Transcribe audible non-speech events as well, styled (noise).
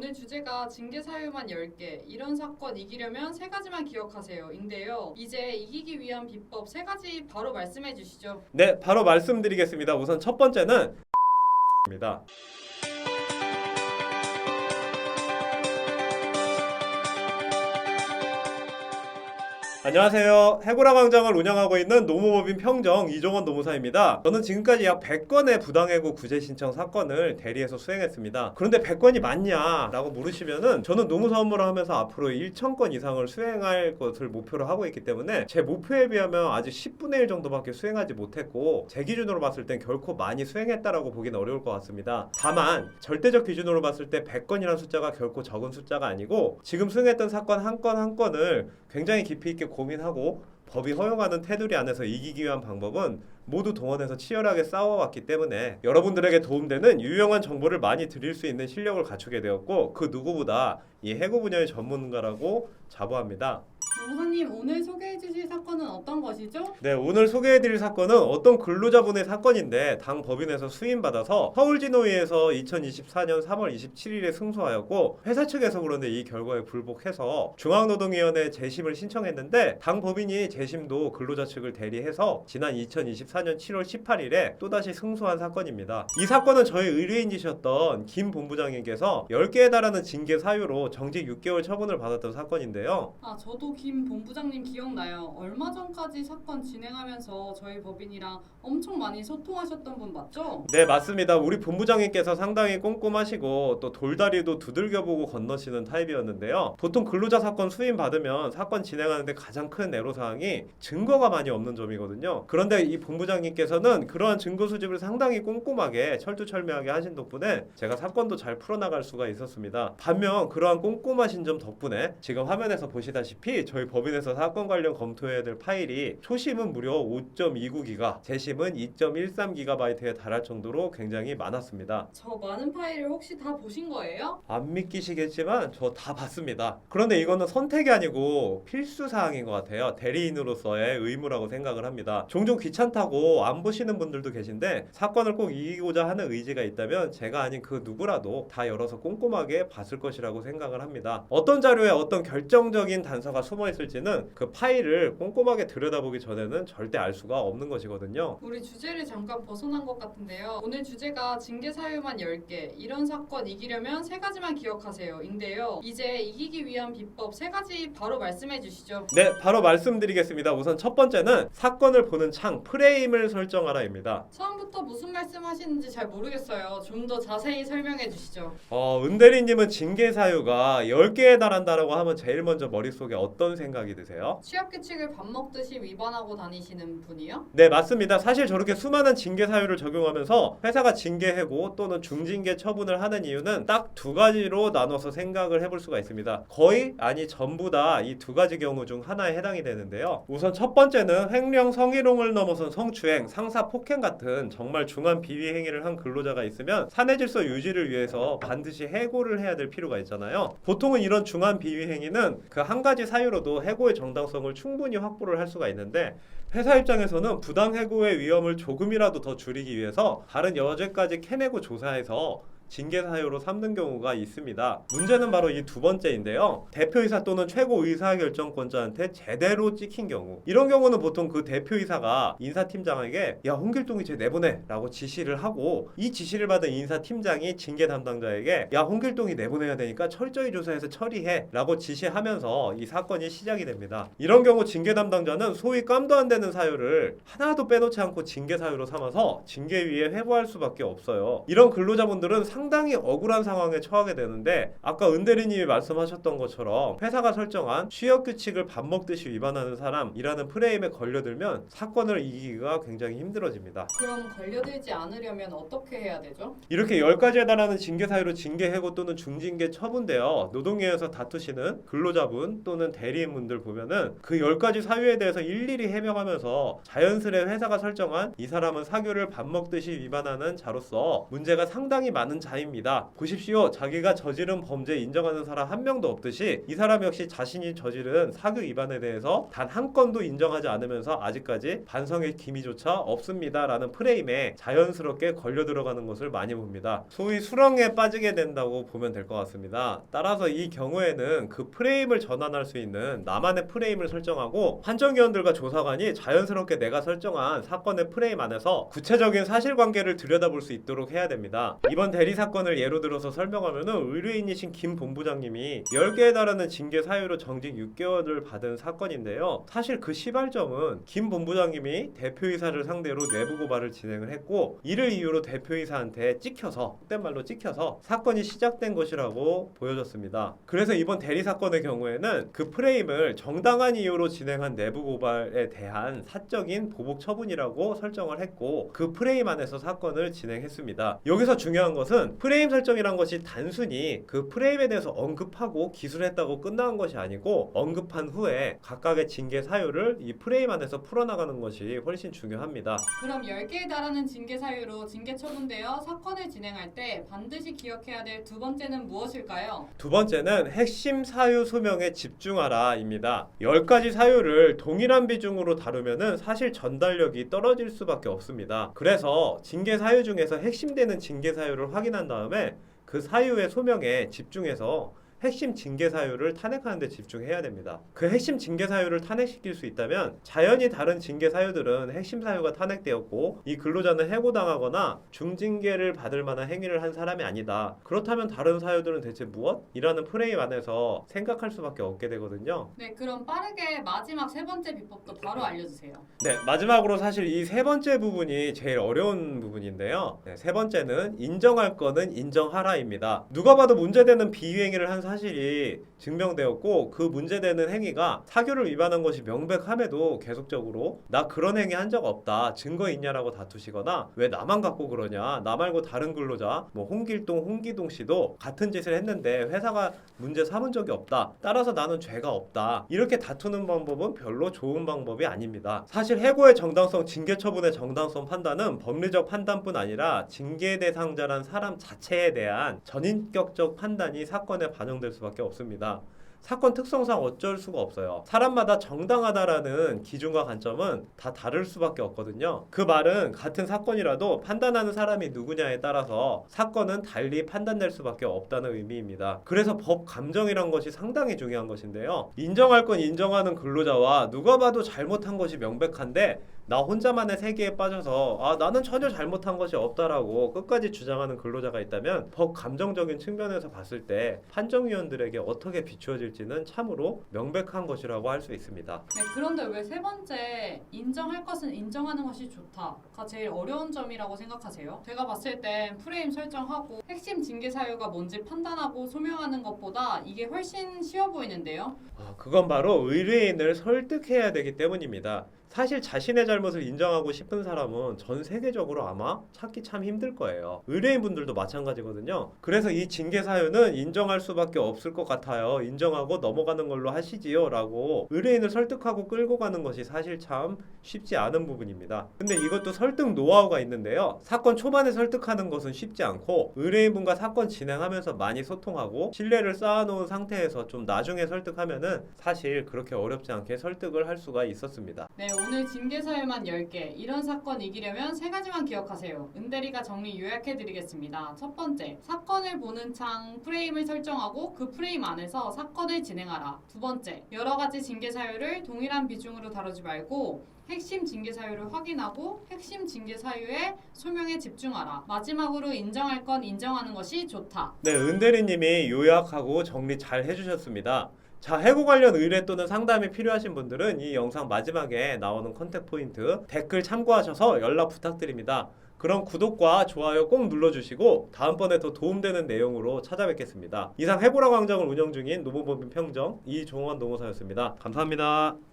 오늘 주제가 징계 사유만 10개, 이런 사건 이기려면 세 가지만 기억하세요. 인데요. 이제 이기기 위한 비법 세 가지 바로 말씀해 주시죠. 네, 바로 말씀드리겠습니다. 우선 첫 번째는 (laughs) 입니다. 안녕하세요. 해고라 광장을 운영하고 있는 노무법인 평정 이종원 노무사입니다. 저는 지금까지 약 100건의 부당해고 구제 신청 사건을 대리해서 수행했습니다. 그런데 100건이 맞냐라고 물으시면은 저는 노무사 업무를 하면서 앞으로 1,000건 이상을 수행할 것을 목표로 하고 있기 때문에 제 목표에 비하면 아직 10분의 1 정도밖에 수행하지 못했고 제 기준으로 봤을 땐 결코 많이 수행했다라고 보기는 어려울 것 같습니다. 다만 절대적 기준으로 봤을 때 100건이라는 숫자가 결코 적은 숫자가 아니고 지금 수행했던 사건 한 건한 건을 굉장히 깊이 있게 고민하고 법이 허용하는 테두리 안에서 이기기 위한 방법은 모두 동원해서 치열하게 싸워왔기 때문에 여러분들에게 도움되는 유용한 정보를 많이 드릴 수 있는 실력을 갖추게 되었고 그 누구보다 이 해고 분야의 전문가라고 자부합니다. 노무사님 오늘 소개해 주실 사건은 어떤 것이죠? 네, 오늘 소개해드릴 사건은 어떤 근로자분의 사건인데 당 법인에서 수임받아서 서울진호위에서 2024년 3월 27일에 승소하였고 회사 측에서 그런데 이 결과에 불복해서 중앙노동위원회에 재심을 신청했는데 당 법인이 재심도 근로자 측을 대리해서 지난 2024년 7월 18일에 또다시 승소한 사건입니다. 이 사건은 저희 의뢰인이셨던 김 본부장님께서 10개에 달하는 징계 사유로 정직 6개월 처분을 받았던 사건인데요. 아 저도 김 본부장님 기억나요. 얼마 전까지 사건 진행하면서 저희 법인이랑 엄청 많이 소통하셨던 분 맞죠? 네 맞습니다. 우리 본부장님께서 상당히 꼼꼼하시고 또 돌다리도 두들겨보고 건너시는 타입이었는데요. 보통 근로자 사건 수임 받으면 사건 진행하는데 가장 큰 애로사항이 증거가 많이 없는 점이거든요. 그런데 이 본부장님께서는 그러한 증거 수집을 상당히 꼼꼼하게 철두철미하게 하신 덕분에 제가 사건도 잘 풀어나갈 수가 있었습니다. 반면 그러한 꼼꼼하신 점 덕분에 지금 화면에서 보시다시피 저희 법인에서 사건 관련 검토해야 될 파일이 초심은 무려 5.29기가, 재심은 2.13기가바이트에 달할 정도로 굉장히 많았습니다. 저 많은 파일을 혹시 다 보신 거예요? 안 믿기시겠지만 저 다 봤습니다. 그런데 이거는 선택이 아니고 필수 사항인 것 같아요. 대리인으로서의 의무라고 생각을 합니다. 종종 귀찮다고 안 보시는 분들도 계신데 사건을 꼭 이기고자 하는 의지가 있다면 제가 아닌 그 누구라도 다 열어서 꼼꼼하게 봤을 것이라고 생각을 합니다. 어떤 자료에 어떤 결정적인 단서가 숨어 있을지는 그 파일을 꼼꼼하게 들여다보기 전에는 절대 알 수가 없는 것이거든요. 우리 주제를 잠깐 벗어난 것 같은데요. 오늘 주제가 징계 사유만 10개, 이런 사건 이기려면 세 가지만 기억하세요. 인데요. 이제 이기기 위한 비법 세 가지 바로 말씀해 주시죠. 네, 바로 말씀드리겠습니다. 우선 첫 번째는 사건을 보는 창 프레임을 설정하라입니다. 처음부터 무슨 말씀 하시는지 잘 모르겠어요. 좀 더 자세히 설명해 주시죠. 어, 은대리님은 징계 사유가 10개에 달한다라고 하면 제일 먼저 머릿속에 어떤 생각이 드세요? 취업 규칙을 밥 먹듯이 위반하고 다니시는 분이요? 네, 맞습니다. 사실 저렇게 수많은 징계 사유를 적용하면서 회사가 징계해고 또는 중징계 처분을 하는 이유는 딱 두 가지로 나눠서 생각을 해볼 수가 있습니다. 거의 아니 전부 다 이 두 가지 경우 중 하나에 해당이 되는데요. 우선 첫 번째는 횡령 성희롱을 넘어선 성추행, 상사 폭행 같은 정말 중한 비위 행위를 한 근로자가 있으면 사내 질서 유지를 위해서 반드시 해고를 해야 될 필요가 있잖아요. 보통은 이런 중한 비위 행위는 그 한 가지 사유로도 해고의 정당성을 충분히 확보를 할 수가 있는데 회사 입장에서는 부당 해고의 위험을 조금이라도 더 줄이기 위해서 다른 여죄까지 캐내고 조사해서 징계 사유로 삼는 경우가 있습니다. 문제는 바로 이 두 번째인데요. 대표이사 또는 최고 의사 결정권자한테 제대로 찍힌 경우. 이런 경우는 보통 그 대표이사가 인사팀장에게 야 홍길동이 쟤 내보내 라고 지시를 하고 이 지시를 받은 인사팀장이 징계 담당자에게 야 홍길동이 내보내야 되니까 철저히 조사해서 처리해 라고 지시하면서 이 사건이 시작이 됩니다. 이런 경우 징계 담당자는 소위 깜도 안 되는 사유를 하나도 빼놓지 않고 징계 사유로 삼아서 징계위에 회부할 수밖에 없어요. 이런 근로자분들은 상당히 억울한 상황에 처하게 되는데 아까 은대리님이 말씀하셨던 것처럼 회사가 설정한 취업 규칙을 밥 먹듯이 위반하는 사람이라는 프레임에 걸려들면 사건을 이기기가 굉장히 힘들어집니다. 그럼 걸려들지 않으려면 어떻게 해야 되죠? 이렇게 10가지에 달하는 징계 사유로 징계 해고 또는 중징계 처분되어 노동위에서 다투시는 근로자분 또는 대리인분들 보면은 그 10가지 사유에 대해서 일일이 해명하면서 자연스레 회사가 설정한 이 사람은 사규를 밥 먹듯이 위반하는 자로서 문제가 상당히 많은 자 자입니다. 보십시오. 자기가 저지른 범죄 인정하는 사람 한 명도 없듯이 이 사람 역시 자신이 저지른 사교 위반에 대해서 단 한 건도 인정하지 않으면서 아직까지 반성의 기미조차 없습니다라는 프레임에 자연스럽게 걸려 들어가는 것을 많이 봅니다. 소위 수렁에 빠지게 된다고 보면 될 것 같습니다. 따라서 이 경우에는 그 프레임을 전환할 수 있는 나만의 프레임을 설정하고 판정위원들과 조사관이 자연스럽게 내가 설정한 사건의 프레임 안에서 구체적인 사실관계를 들여다볼 수 있도록 해야 됩니다. 이번 대리 사건을 예로 들어서 설명하면은 의뢰인이신 김 본부장님이 10개에 달하는 징계 사유로 정직 6개월을 받은 사건인데요. 사실 그 시발점은 김 본부장님이 대표이사를 상대로 내부 고발을 진행을 했고 이를 이유로 대표이사한테 찍혀서 그땐 말로 찍혀서 사건이 시작된 것이라고 보여졌습니다. 그래서 이번 대리 사건의 경우에는 그 프레임을 정당한 이유로 진행한 내부 고발에 대한 사적인 보복 처분이라고 설정을 했고 그 프레임 안에서 사건을 진행했습니다. 여기서 중요한 것은 프레임 설정이란 것이 단순히 그 프레임에 대해서 언급하고 기술했다고 끝나는 것이 아니고 언급한 후에 각각의 징계 사유를 이 프레임 안에서 풀어나가는 것이 훨씬 중요합니다. 그럼 10개에 달하는 징계 사유로 징계 처분되어 사건을 진행할 때 반드시 기억해야 될 두 번째는 무엇일까요? 두 번째는 핵심 사유 소명에 집중하라입니다. 10가지 사유를 동일한 비중으로 다루면은 사실 전달력이 떨어질 수밖에 없습니다. 그래서 징계 사유 중에서 핵심되는 징계 사유를 확인 한 다음에 그 사유의 소명에 집중해서 핵심 징계 사유를 탄핵하는 데 집중해야 됩니다. 그 핵심 징계 사유를 탄핵시킬 수 있다면 자연히 다른 징계 사유들은 핵심 사유가 탄핵되었고 이 근로자는 해고당하거나 중징계를 받을 만한 행위를 한 사람이 아니다. 그렇다면 다른 사유들은 대체 무엇? 이라는 프레임 안에서 생각할 수밖에 없게 되거든요. 네, 그럼 빠르게 마지막 세 번째 비법도 바로 알려주세요. 네, 마지막으로 사실 이 세 번째 부분이 제일 어려운 부분인데요. 네, 세 번째는 인정할 거는 인정하라입니다. 누가 봐도 문제되는 비행위를 한 사 실이 증명되었고 그 문제되는 행위가 사교를 위반한 것이 명백함에도 계속적으로 나 그런 행위 한 적 없다 증거 있냐라고 다투시거나 왜 나만 갖고 그러냐 나 말고 다른 근로자 뭐 홍길동 홍기동 씨도 같은 짓을 했는데 회사가 문제 삼은 적이 없다 따라서 나는 죄가 없다 이렇게 다투는 방법은 별로 좋은 방법이 아닙니다. 사실 해고의 정당성 징계 처분의 정당성 판단은 법리적 판단뿐 아니라 징계 대상자란 사람 자체에 대한 전인격적 판단이 사건에 반영 될 수밖에 없습니다. 사건 특성상 어쩔 수가 없어요. 사람마다 정당하다라는 기준과 관점은 다 다를 수밖에 없거든요. 그 말은 같은 사건이라도 판단하는 사람이 누구냐에 따라서 사건은 달리 판단될 수밖에 없다는 의미입니다. 그래서 법 감정이란 것이 상당히 중요한 것인데요. 인정할 건 인정하는 근로자와 누가 봐도 잘못한 것이 명백한데 나 혼자만의 세계에 빠져서 아 나는 전혀 잘못한 것이 없다라고 끝까지 주장하는 근로자가 있다면 법 감정적인 측면에서 봤을 때 판정위원들에게 어떻게 비추어질지는 참으로 명백한 것이라고 할 수 있습니다. 네, 그런데 왜 세 번째 인정할 것은 인정하는 것이 좋다가 제일 어려운 점이라고 생각하세요? 제가 봤을 땐 프레임 설정하고 핵심 징계 사유가 뭔지 판단하고 소명하는 것보다 이게 훨씬 쉬워 보이는데요. 아, 그건 바로 의뢰인을 설득해야 되기 때문입니다. 사실 자신의 잘못을 인정하고 싶은 사람은 전 세계적으로 아마 찾기 참 힘들 거예요. 의뢰인 분들도 마찬가지거든요. 그래서 이 징계 사유는 인정할 수밖에 없을 것 같아요. 인정하고 넘어가는 걸로 하시지요 라고 의뢰인을 설득하고 끌고 가는 것이 사실 참 쉽지 않은 부분입니다. 근데 이것도 설득 노하우가 있는데요. 사건 초반에 설득하는 것은 쉽지 않고 의뢰인분과 사건 진행하면서 많이 소통하고 신뢰를 쌓아놓은 상태에서 좀 나중에 설득하면은 사실 그렇게 어렵지 않게 설득을 할 수가 있었습니다. 네, 오늘 징계 사유만 10개. 이런 사건 이기려면 세 가지만 기억하세요. 은대리가 정리 요약해 드리겠습니다. 첫 번째, 사건을 보는 창 프레임을 설정하고 그 프레임 안에서 사건을 진행하라. 두 번째, 여러 가지 징계 사유를 동일한 비중으로 다루지 말고 핵심 징계 사유를 확인하고 핵심 징계 사유의 소명에 집중하라. 마지막으로 인정할 건 인정하는 것이 좋다. 네, 은대리님이 요약하고 정리 잘 해주셨습니다. 자, 해고 관련 의뢰 또는 상담이 필요하신 분들은 이 영상 마지막에 나오는 컨택 포인트 댓글 참고하셔서 연락 부탁드립니다. 그럼 구독과 좋아요 꼭 눌러주시고 다음번에 더 도움되는 내용으로 찾아뵙겠습니다. 이상 해보라 광장을 운영 중인 노무법인 평정 이종원 노무사였습니다. 감사합니다.